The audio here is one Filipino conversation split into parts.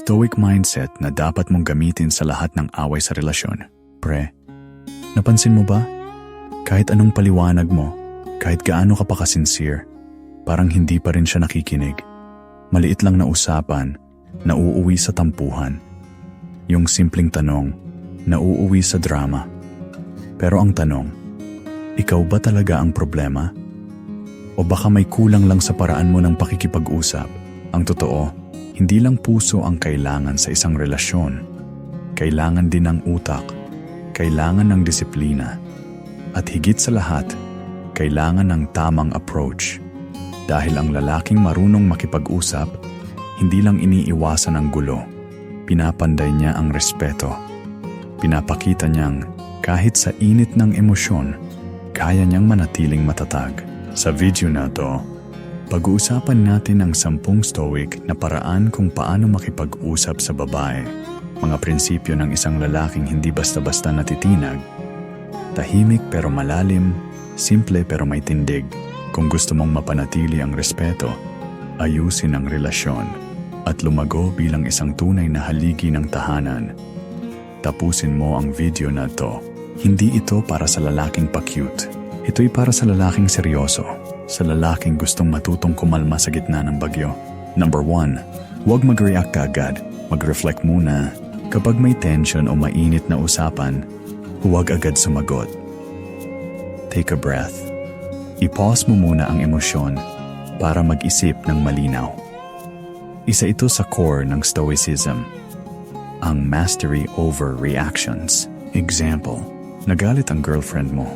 stoic mindset na dapat mong gamitin sa lahat ng away sa relasyon. Pre, napansin mo ba? Kahit anong paliwanag mo, kahit gaano ka pa kasincere, parang hindi pa rin siya nakikinig. Maliit lang na usapan, nauuwi sa tampuhan. Yung simpleng tanong, nauuwi sa drama. Pero ang tanong, ikaw ba talaga ang problema? O baka may kulang lang sa paraan mo ng pakikipag-usap? Ang totoo, hindi lang puso ang kailangan sa isang relasyon. Kailangan din ng utak, kailangan ng disiplina, at higit sa lahat, kailangan ng tamang approach. Dahil ang lalaking marunong makipag-usap, hindi lang iniiwasan ang gulo, pinapanday niya ang respeto. Pinapakita niyang kahit sa init ng emosyon, kaya niyang manatiling matatag. Sa video na to, pag-uusapan natin ang sampung stoic na paraan kung paano makipag-usap sa babae. Mga prinsipyo ng isang lalaking hindi basta-basta natitinag. Tahimik pero malalim, simple pero may tindig. Kung gusto mong mapanatili ang respeto, ayusin ang relasyon, at lumago bilang isang tunay na haligi ng tahanan. Tapusin mo ang video na to. Hindi ito para sa lalaking pa-cute. Ito'y para sa lalaking seryoso. Sa lalaking gustong matutong kumalma sa gitna ng bagyo. Number 1. Huwag mag-react kaagad. Mag-reflect muna. Kapag may tension o mainit na usapan, huwag agad sumagot. Take a breath. I-pause mo muna ang emosyon para mag-isip ng malinaw. Isa ito sa core ng Stoicism, ang mastery over reactions. Example, nagalit ang girlfriend mo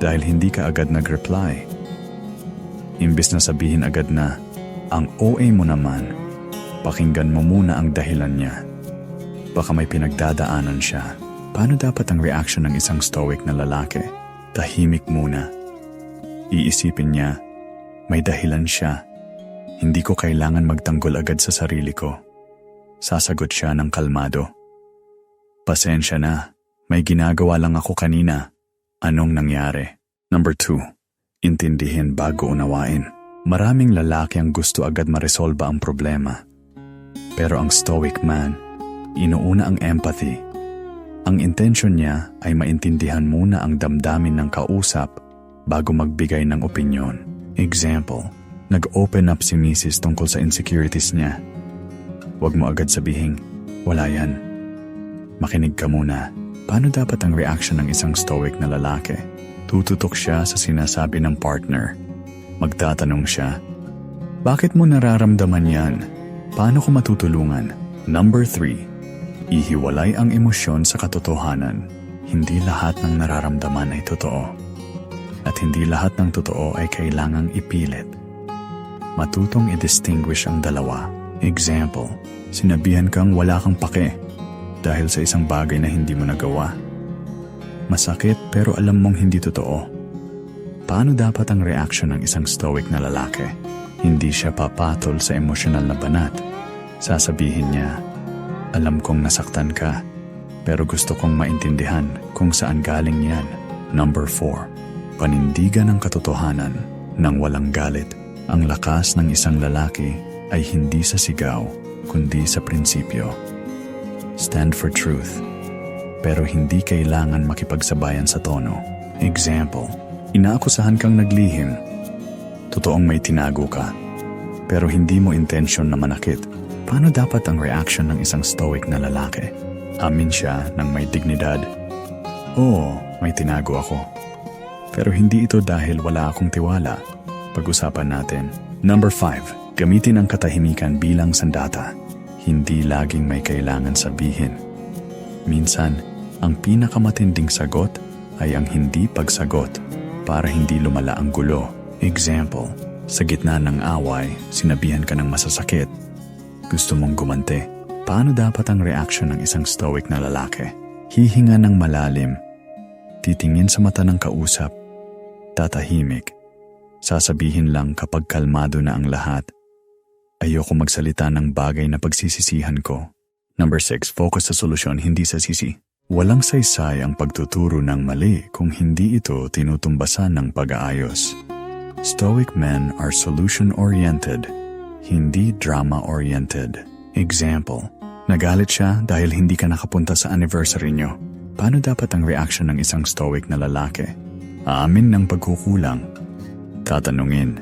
dahil hindi ka agad nag-reply. Imbis na sabihin agad na, ang OA mo naman, pakinggan mo muna ang dahilan niya. Baka may pinagdadaanan siya. Paano dapat ang reaction ng isang stoic na lalaki? Tahimik muna. Iisipin niya, may dahilan siya. Hindi ko kailangan magtanggol agad sa sarili ko. Sasagot siya ng kalmado. Pasensya na, may ginagawa lang ako kanina. Anong nangyari? Number 2. Intindihin bago unawain. Maraming lalaki ang gusto agad maresolba ang problema. Pero ang stoic man, inuuna ang empathy. Ang intention niya ay maintindihan muna ang damdamin ng kausap bago magbigay ng opinyon. Example, nag-open up si Mrs. tungkol sa insecurities niya. Huwag mo agad sabihin, wala yan. Makinig ka muna. Paano dapat ang reaction ng isang stoic na lalaki? Tututok siya sa sinasabi ng partner. Magtatanong siya, Bakit mo nararamdaman yan? Paano ko matutulungan? Number 3. Ihiwalay ang emosyon sa katotohanan. Hindi lahat ng nararamdaman ay totoo. At hindi lahat ng totoo ay kailangang ipilit. Matutong i-distinguish ang dalawa. Example, sinabihan kang wala kang pake dahil sa isang bagay na hindi mo nagawa. Masakit pero alam mong hindi totoo. Paano dapat ang reaction ng isang stoic na lalaki? Hindi siya papatol sa emosyonal na banat. Sasabihin niya, alam kong nasaktan ka, pero gusto kong maintindihan kung saan galing yan. Number 4. Panindigan ng katotohanan ng walang galit. Ang lakas ng isang lalaki ay hindi sa sigaw, kundi sa prinsipyo. Stand for truth, pero hindi kailangan makipagsabayan sa tono. Example, inaakusahan kang naglihim. Totoong may tinago ka, pero hindi mo intensyon na manakit. Paano dapat ang reaction ng isang stoic na lalaki? Amin siya ng may dignidad. Oo, may tinago ako. Pero hindi ito dahil wala akong tiwala. Pag-usapan natin. Number 5. Gamitin ang katahimikan bilang sandata. Hindi laging may kailangan sabihin. Minsan, ang pinakamatinding sagot ay ang hindi pagsagot para hindi lumala ang gulo. Example, sa gitna ng away, sinabihan ka ng masasakit. Gusto mong gumante. Paano dapat ang reaction ng isang stoic na lalaki? Hihinga ng malalim. Titingin sa mata ng kausap. Tatahimik. Sasabihin lang kapag kalmado na ang lahat. Ayoko magsalita ng bagay na pagsisisihan ko. Number 6. Focus sa solusyon, hindi sa sisi. Walang saysay ang pagtuturo ng mali kung hindi ito tinutumbasan ng pag-aayos. Stoic men are solution-oriented, hindi drama-oriented. Example, Nagalit siya dahil hindi ka nakapunta sa anniversary nyo. Paano dapat ang reaction ng isang stoic na lalaki? Aamin ng pagkukulang. Tatanungin,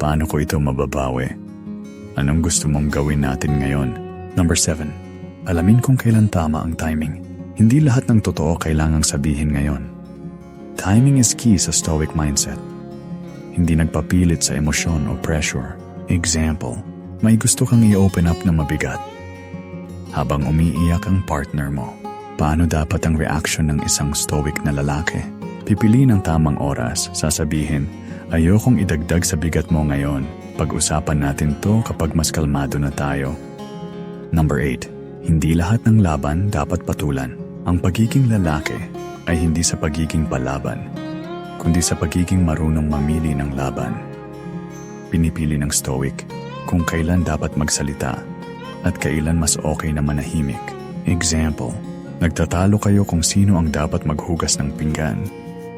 paano ko ito mababawi? Anong gusto mong gawin natin ngayon? Number 7. Alamin kung kailan tama ang timing. Hindi lahat ng totoo kailangang sabihin ngayon. Timing is key sa stoic mindset. Hindi nagpapilit sa emosyon o pressure. Example, may gusto kang i-open up na mabigat. Habang umiiyak ang partner mo, paano dapat ang reaction ng isang stoic na lalaki? Pipili ng tamang oras, sasabihin, ayokong idagdag sa bigat mo ngayon. Pag-usapan natin to kapag mas kalmado na tayo. Number 8. Hindi lahat ng laban dapat patulan. Ang pagiging lalaki ay hindi sa pagiging palaban, kundi sa pagiging marunong mamili ng laban. Pinipili ng stoic kung kailan dapat magsalita at kailan mas okay na manahimik. Example, nagtatalo kayo kung sino ang dapat maghugas ng pinggan.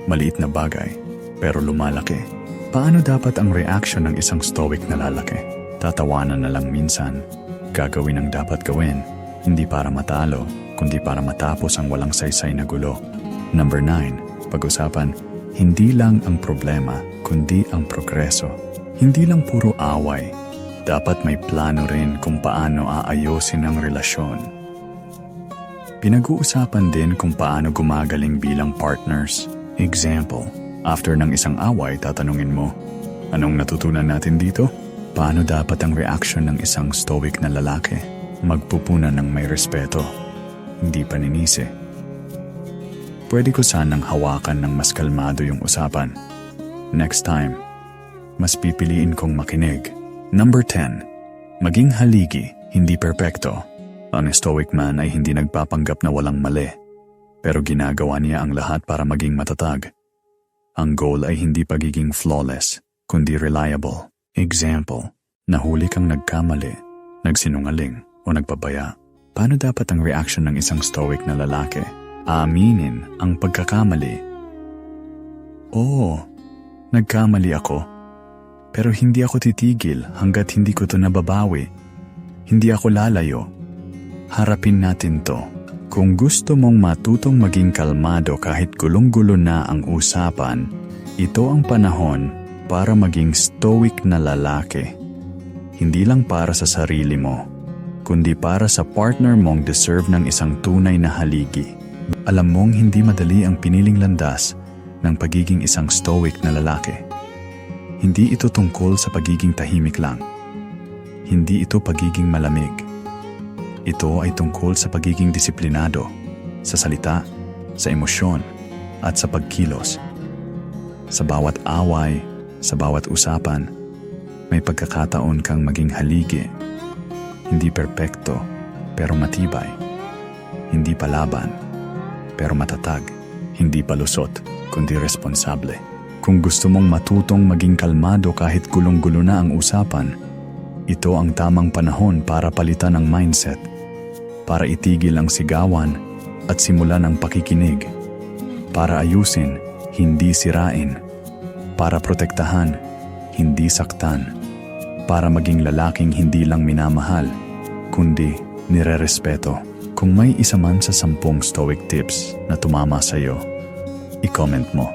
Maliit na bagay, pero lumalaki. Paano dapat ang reaction ng isang stoic na lalaki? Tatawanan na lang minsan. Gagawin ang dapat gawin, hindi para matalo, kundi para matapos ang walang saysay na gulo. Number 9. Pag-usapan, hindi lang ang problema, kundi ang progreso. Hindi lang puro away. Dapat may plano rin kung paano aayusin ang relasyon. Pinag-uusapan din kung paano gumagaling bilang partners. Example, after ng isang away, tatanungin mo, anong natutunan natin dito? Paano dapat ang reaction ng isang stoic na lalaki? Magpupunan ng may respeto, hindi paninisi. Pwede ko sanang hawakan ng mas kalmado yung usapan. Next time, mas pipiliin kong makinig. Number 10. Maging haligi, hindi perpekto. Ang stoic man ay hindi nagpapanggap na walang mali, pero ginagawa niya ang lahat para maging matatag. Ang goal ay hindi pagiging flawless, kundi reliable. Example, nahuli kang nagkamali, nagsinungaling, o nagpabaya. Paano dapat ang reaction ng isang stoic na lalaki? Aaminin ang pagkakamali. Oo, nagkamali ako. Pero hindi ako titigil hanggat hindi ko to nababawi. Hindi ako lalayo. Harapin natin to. Kung gusto mong matutong maging kalmado kahit gulong-gulo na ang usapan, ito ang panahon para maging stoic na lalaki. Hindi lang para sa sarili mo, kundi para sa partner mong deserve ng isang tunay na haligi. Alam mong hindi madali ang piniling landas ng pagiging isang stoic na lalaki. Hindi ito tungkol sa pagiging tahimik lang. Hindi ito pagiging malamig. Ito ay tungkol sa pagiging disiplinado, sa salita, sa emosyon, at sa pagkilos. Sa bawat away, sa bawat usapan, may pagkakataon kang maging haligi. Hindi perpekto, pero matibay. Hindi palaban, pero matatag. Hindi palusot, kundi responsable. Kung gusto mong matutong maging kalmado kahit gulong-gulo na ang usapan, ito ang tamang panahon para palitan ang mindset, para itigil ang sigawan at simulan ang pakikinig, para ayusin, hindi sirain, para protektahan, hindi saktan, para maging lalaking hindi lang minamahal, kundi nirerespeto. Kung may isa man sa sampung stoic tips na tumama sa iyo, i-comment mo.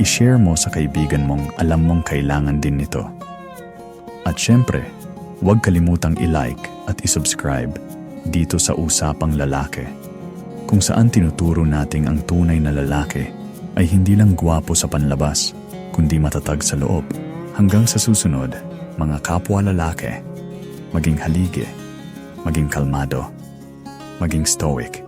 I-share mo sa kaibigan mong alam mong kailangan din nito. At syempre, huwag kalimutang i-like at i-subscribe dito sa Usapang Lalaki, kung saan tinuturo nating ang tunay na lalaki ay hindi lang gwapo sa panlabas, kundi matatag sa loob. Hanggang sa susunod, mga kapwa lalaki, maging haligi, maging kalmado, maging stoic,